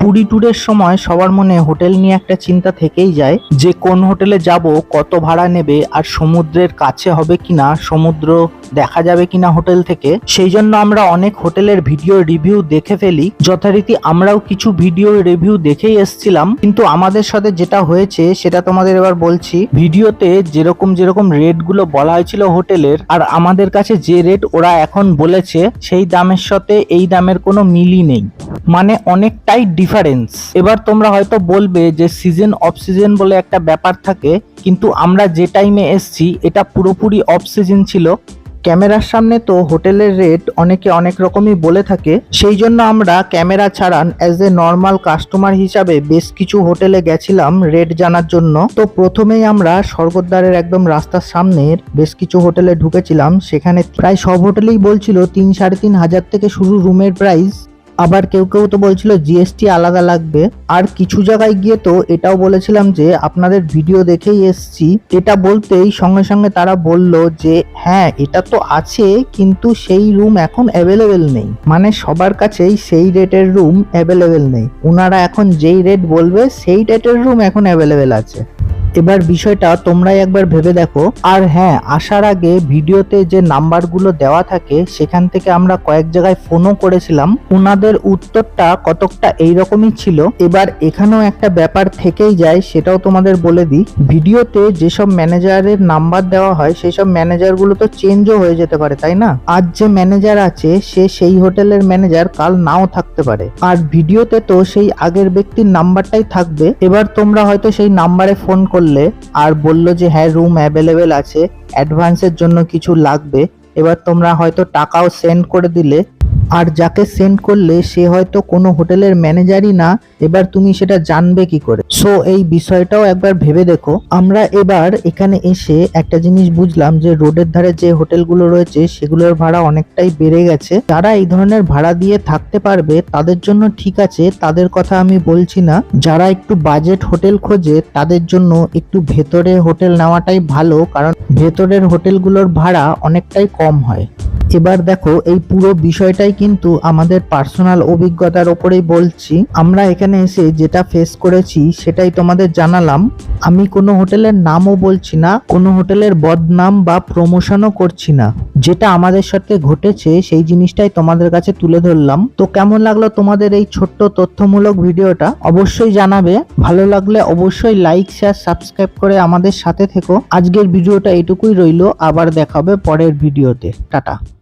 পুরী ট্যুরের সময় সবার মনে হোটেল নিয়ে একটা চিন্তা থেকেই যায় যে কোন হোটেলে যাব, কত ভাড়া নেবে আর সমুদ্রের কাছে হবে কিনা, সমুদ্র দেখা যাবে কিনা হোটেল থেকে। সেই জন্য আমরা অনেক হোটেলের ভিডিও রিভিউ দেখে ফেলি। যথারীতি আমরাও কিছু ভিডিও রিভিউ দেখেই এসছিলাম। কিন্তু আমাদের সাথে যেটা হয়েছে, সেটা তোমাদের এবার বলছি। ভিডিওতে যেরকম যেরকম রেটগুলো বলা হয়েছিল হোটেলের, আর আমাদের কাছে যে রেট ওরা এখন বলেছে, সেই দামের সাথে এই দামের কোনো মিলই নেই। মানে অনেকটাই ডিফারেন্স এবার তোমরা হয়তো বলবে যে সিজন অফ সিজন বলে একটা ব্যাপার থাকে, কিন্তু আমরা যে টাইমে এসছি, এটা পুরোপুরি অফ সিজন ছিল। ক্যামেরার সামনে তো হোটেলের রেট অনেকে অনেক রকমই বলে থাকে। সেই জন্য আমরা ক্যামেরা ছাড়ান অ্যাজ এ নর্মাল কাস্টমার হিসাবে বেশ কিছু হোটেলে গেছিলাম রেট জানার জন্য। তো প্রথমেই আমরা স্বর্গদ্বারের একদম রাস্তার সামনের বেশ কিছু হোটেলে ঢুকেছিলাম। সেখানে প্রায় সব হোটেলেই বলছিল তিন সাড়ে তিন হাজার থেকে শুরু রুমের প্রাইস আবার কেউ কেউ তো বলছিল জিএসটি আলাদা লাগবে। আর কিছু জায়গায় গিয়ে তো এটাও বলেছিলাম যে, আপনাদের ভিডিও দেখেই এসছি। এটা বলতেই সঙ্গে সঙ্গে তারা বলল যে হ্যাঁ এটা তো আছে, কিন্তু সেই রুম এখন অ্যাভেলেবেল নেই। মানে সবার কাছেই সেই রেটের রুম অ্যাভেলেবেল নেই। ওনারা এখন যেই রেট বলবে, সেই রেটের রুম এখন অ্যাভেলেবেল আছে। এবার বিষয়টা তোমরাই একবার ভেবে দেখো। আর হ্যাঁ আসার আগে ভিডিওতে যে নাম্বারগুলো দেওয়া থাকে, সেখান থেকে আমরা কয়েক জায়গায় ফোনও করেছিলাম। ওনাদের উত্তরটা কতকটা এইরকমই ছিল। এবার এখানেও একটা ব্যাপার থেকেই যায়, সেটাও তোমাদের বলে দিই। ভিডিওতে যেসব ম্যানেজারের নাম্বার দেওয়া হয় সেই সব ম্যানেজারগুলো তো চেঞ্জও হয়ে যেতে পারে, তাই না? আজ যে ম্যানেজার আছে, সে সেই হোটেলের ম্যানেজার, কাল নাও থাকতে পারে। আর ভিডিওতে তো সেই আগের ব্যক্তির নাম্বারটাই থাকবে। এবার তোমরা হয়তো সেই নাম্বারে ফোন করলে আর বলল যে হ্যাঁ রুম অ্যাভেলেবেল আছে অ্যাডভান্সের জন্য কিছু লাগবে, এবার তোমরা হয়তো টাকাও সেন্ড করে দিলে আর যাকে সেন্ড করলে সে হয়তো কোনো হোটেলের ম্যানেজারই না, এবার তুমি সেটা জানবে কি করে? সো এই বিষয়টাও একবার ভেবে দেখো। আমরা এবার এখানে এসে একটা জিনিস বুঝলাম যে, রোডের ধারে যে হোটেলগুলো রয়েছে, সেগুলোর ভাড়া অনেকটাই বেড়ে গেছে। যারা এই ধরনের ভাড়া দিয়ে থাকতে পারবে, তাদের জন্য ঠিক আছে, তাদের কথা আমি বলছি না। যারা একটু বাজেট হোটেল খোঁজে, তাদের জন্য একটু ভেতরে হোটেল নেওয়াটাই ভালো, কারণ ভেতরের হোটেলগুলোর ভাড়া অনেকটাই কম হয়। এবার দেখো, এই পুরো বিষয়টাই কিন্তু আমাদের পার্সোনাল অভিজ্ঞতার ওপরেই বলছি। আমরা এখানে এসে যেটা ফেস করেছি, সেটাই তোমাদের জানালাম। আমি কোনো হোটেলের নামও বলছি না, কোনো হোটেলের বদনাম বা প্রমোশনও করছি না। যেটা আমাদের সাথে ঘটেছে, সেই জিনিসটাই তোমাদের কাছে তুলে ধরলাম। তো কেমন লাগল তোমাদের এই ছোট্ট তথ্যমূলক ভিডিওটা? অবশ্যই জানাবে। ভালো লাগলে অবশ্যই লাইক শেয়ার সাবস্ক্রাইব করে আমাদের সাথে থেকো। আজকের ভিডিওটা এটুকুই রইল। আবার দেখাবে পরের ভিডিওতে। টাটা।